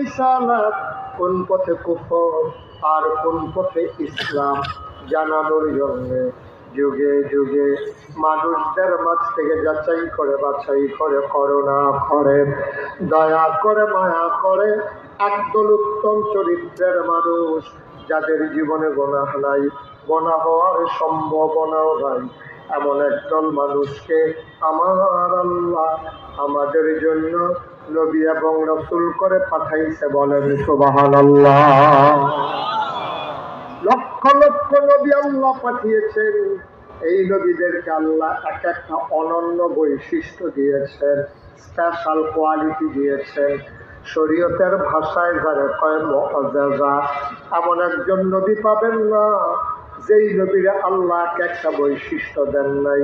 রিসালাত, কোন পথে কুফর আর কোন পথে ইসলাম জানানোর জন্য যুগে যুগে মানুষদের মাঝ থেকে যাচাই করে, বাছাই করে করোনা করে। দয়া করে, মায়া করে একদল উত্তম চরিত্রের মানুষ যাদের জীবনে গোনাহ নাই গোনা হওয়ার সম্ভাবনাও নাই। এমন একদল মানুষকে আমার আল্লাহ আমাদের জন্য নবী এবং রসুল করে পাঠাইছে বলেন সুবাহান লক্ষ লক্ষ নবী আল্লাহ পাঠিয়েছেন। এই নবীদেরকে আল্লাহ এক একটা অনন্য বৈশিষ্ট্য দিয়েছেন স্পেশাল কোয়ালিটি দিয়েছেন। শরীয়তের ভাষায় যারা কয় মজা এমন একজন নবী পাবেন না, যেই নবীরা আল্লাহ এক একটা বৈশিষ্ট্য দেন নাই।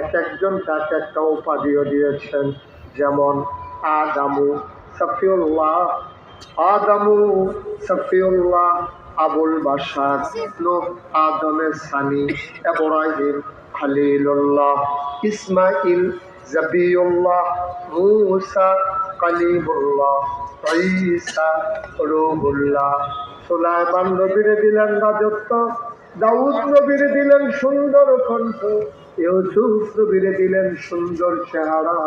এক একজন এক একটা উপাধিও দিয়েছেন। যেমন আদামু সফিউল্লাহ আদামু সফিউল্লাহ আবুল বাসার লোক আদমের সানি এব্রাহিম খালিলুল্লাহ ইসমাইল জবিউল্লাহ, মুসা কালিমুল্লাহ, ঈসা রুহুল্লাহ। সুলাইমান নবীরে দিলেন রাজত্ব, দাউদ নবীরে দিলেন সুন্দর কণ্ঠ, ইউসুফ নবীরে দিলেন সুন্দর চেহারা।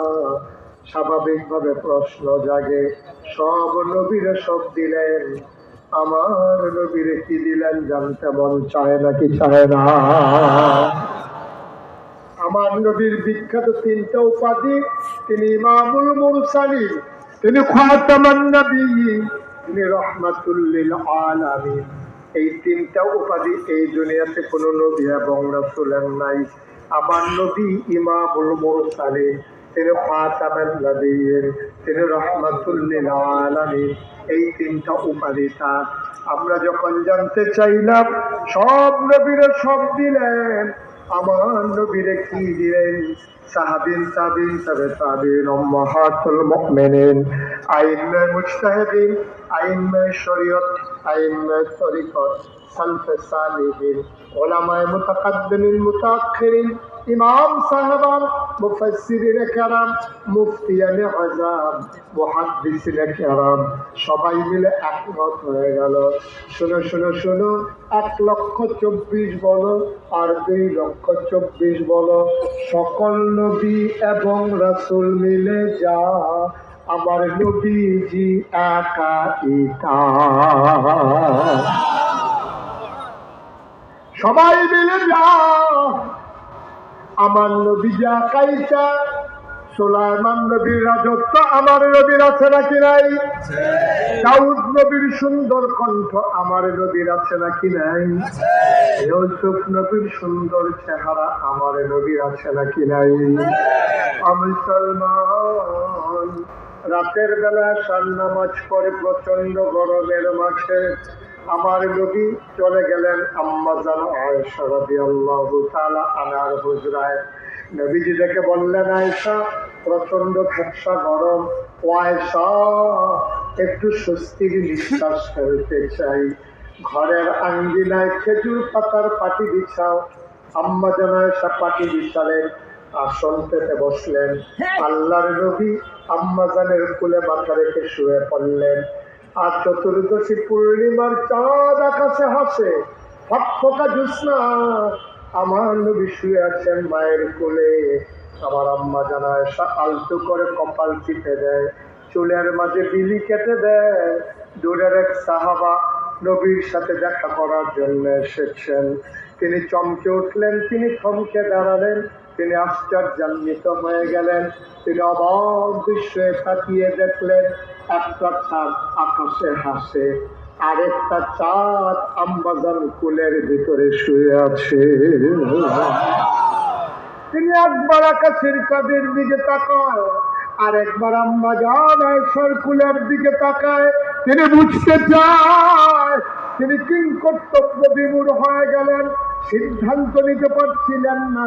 স্বাভাবিকভাবে প্রশ্ন জাগে, সব নবীরে সব দিলেন। আমার নবীরে কি দিলেন জানতে মন চায় না কি চায় না। আমার নবীর বিখ্যাত তিনটা উপাধি, তিনি ইমামুল মুরসালিন, তিনি খাতামান নবী তিনি রহমাতুল্লিল আলামিন। এই তিনটা উপাধি এই দুনিয়াতে কোনো নবী এবং রাসূলের নাই। আমার নবী ইমামুল মুরসালিন তিনি নবীন তিনি রহমাতুল্লিল আলামিন এই তিনটা উপাধি তার আমরা যখন জানতে চাইলাম, সব নবীরা সব দিলেন। আমার নবীরে কি দিলেন? সাহাবিন ওলামায়ে মুতাকাদ্দিমিন, মুতাআখিরিন। ইমাম সাহাবান মুফাসসিরিনে কেরাম, মুফতিয়ানে আযাম মুহাদ্দিসিনে কেরাম, সবাই মিলে একমত হয়ে গেল। শুনো শুনো শুনো, এক লক্ষ চব্বিশ বলো আর দুই লক্ষ চব্বিশ বলো। সকল নবী এবং রাসূল মিলে যা, আমার নবীজি একা ইকা। সবাই মিলে যা আমার নবী যা কাইটা সোলাইমান নবীর রাজত্ব আমার নবীর আছে নাকি নাই? দাউদ নবীর সুন্দর কণ্ঠ আমার নবীর আছে নাকি নাই? ইউসুফ নবীর সুন্দর চেহারা আমার নবীর আছে নাকি নাই? আমি সলমান রাতের বেলা সার নামাজ পড়ে প্রচণ্ড গরমের মাঝে আমার নবী চলে গেলেন আম্মাজান আয়েশা রাদিয়াল্লাহু তাআলা আনার হুজরায়। নবীজি দেখে বললেন, আয়েশা প্রচণ্ড ভ্যাবসা গরম। ও আয়েশা, একটু স্বস্তির নিঃশ্বাস ফেলতে চাই। ঘরের আঙ্গিনায় খেজুর পাতার পাটি বিছাও। আম্মা জানায়সা পাটি বিছালেন আসন পেতে বসলেন। আল্লাহর নবী আম্মাজানের কুলে মাথা রেখে শুয়ে পড়লেন। আর চতুর্দশী পূর্ণিমার চাঁদ আকাশে হাসে। ফকফকা জ্যোৎস্না আমার নবী শুয়ে আছেন মায়ের কোলে। আমার আম্মা জানায় আলতু করে কপাল চিপে দেয়। চুলের মাঝে বিলি কেটে দেয়। দূরের এক সাহাবা নবীর সাথে দেখা করার জন্য এসেছেন। তিনি চমকে উঠলেন, তিনি থমকে দাঁড়ালেন। তিনি আশ্চর্যান্বিত হয়ে গেলেন। তিনি অবাক বিস্ময়ে তাকিয়ে দেখলেন একটা চাঁদ আকাশে হাসে, আরেকটা চাঁদ আম্বাজান কুলের ভিতরে শুয়ে আছে। তিনি একবার আকাশের চাঁদের দিকে তাকায় আর একবার আম্মা যান কুলের দিকে তাকায়। তিনি বুঝতে চায়, তিনি কিং কর্তব্য বিমূঢ় হয়ে গেলেন, সিদ্ধান্ত নিতে পারছিলেন না।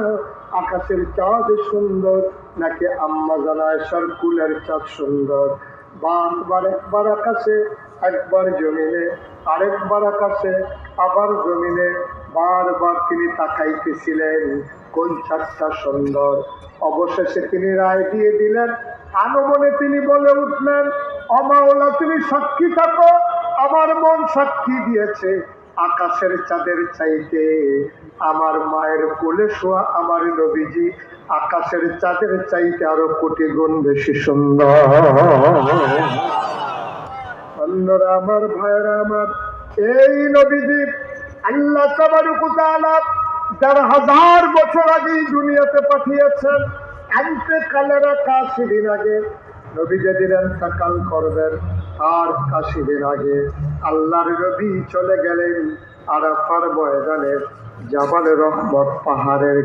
আকাশের চাঁদ সুন্দর, নাকি আম্মা জানায় কুলের চাঁদ সুন্দর? বারবার একবার আকাশে, একবার জমিনে, আরেকবার আকাশে, আবার জমিনে। বারবার তিনি তাকাইতেছিলেন, কোন চারটা সুন্দর। অবশেষে তিনি রায় দিয়ে দিলেন আনমনে তিনি বলে উঠলেন অমাওলা তুমি সাক্ষী থাকো, আমার মন সাক্ষী দিয়েছে। আকাশের চাঁদের চাইতে আমার মায়ের কোলে শোয়া আমার নবীজি, আকাশের চাঁদের চাইতে আরও কোটি গুণ বেশি সুন্দর। অন্যরা আমার ভাইরা আমার, এই নবীজি আল্লাহ তাবারুকুতালা যারা হাজার বছর আগে দুনিয়াতে পাঠিয়েছেন আনতে কালেরা কাশি দিন আগে। নবী যেদিন সকাল করবেন আর কাশি দিন আগে আল্লাহর রবি চলে গেলেন আরাফার ময়দানের জাবাল রহমত পাহাড়ের